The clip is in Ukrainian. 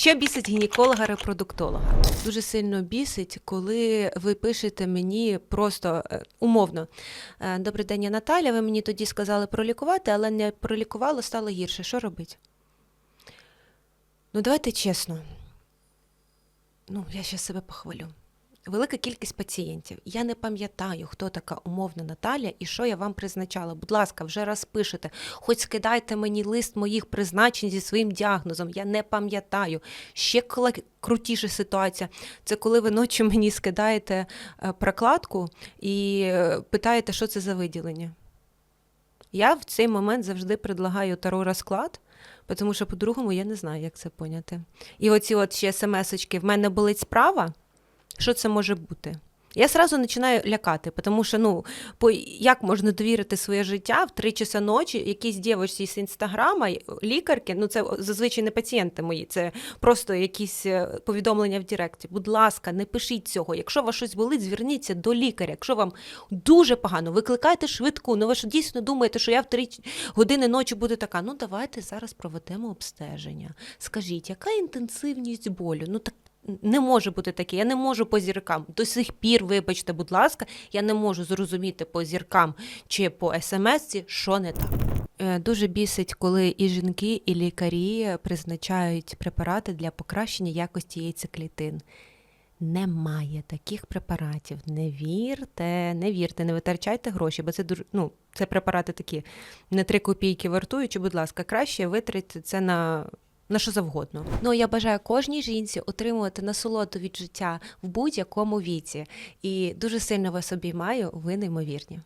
Що бісить гінеколога-репродуктолога? Дуже сильно бісить, коли ви пишете мені просто е, умовно. е, Добрий день, я Наталя. Ви мені тоді сказали пролікувати, але не пролікувало, стало гірше. Що робити? Ну, давайте чесно. Ну, я ще себе похвалю. Велика кількість пацієнтів. Я не пам'ятаю, хто така умовна Наталя і що я вам призначала. Будь ласка, вже раз пишете. Хоч скидайте мені лист моїх призначень зі своїм діагнозом. Я не пам'ятаю. Ще крутіша ситуація. Це коли ви ночі мені скидаєте е, прокладку і е, питаєте, що це за виділення. Я в цей момент завжди предлагаю таро розклад, тому що по-другому я не знаю, як це поняти. І оці от ще смс-очки, в мене болить справа. Що це може бути? Я сразу починаю лякати, тому що ну, по, як можна довірити своє життя в 3 часа ночі якійсь дівчинці з інстаграма, лікарки, ну це зазвичай не пацієнти мої, це просто якісь е, повідомлення в Директі. Будь ласка, не пишіть цього. Якщо у вас щось болить, зверніться до лікаря. Якщо вам дуже погано, викликайте швидку. Ну ви ж дійсно думаєте, що я в 3 години ночі буду така. Ну давайте зараз проведемо обстеження. Скажіть, яка інтенсивність болю? Ну так не може бути таке. Я не можу по зіркам. До сих пір, вибачте, будь ласка, я не можу зрозуміти по зіркам чи по смс, що не так. Е, Дуже бісить, коли і жінки, і лікарі призначають препарати для покращення якості яйцеклітин. Немає таких препаратів. Не вірте, не вірте, не витрачайте гроші, бо це ну, це препарати такі не три копійки вартуючи, будь ласка, краще витратьте це на на що завгодно. Ну я бажаю кожній жінці отримувати насолоду від життя в будь-якому віці. І дуже сильно вас обіймаю, ви неймовірні.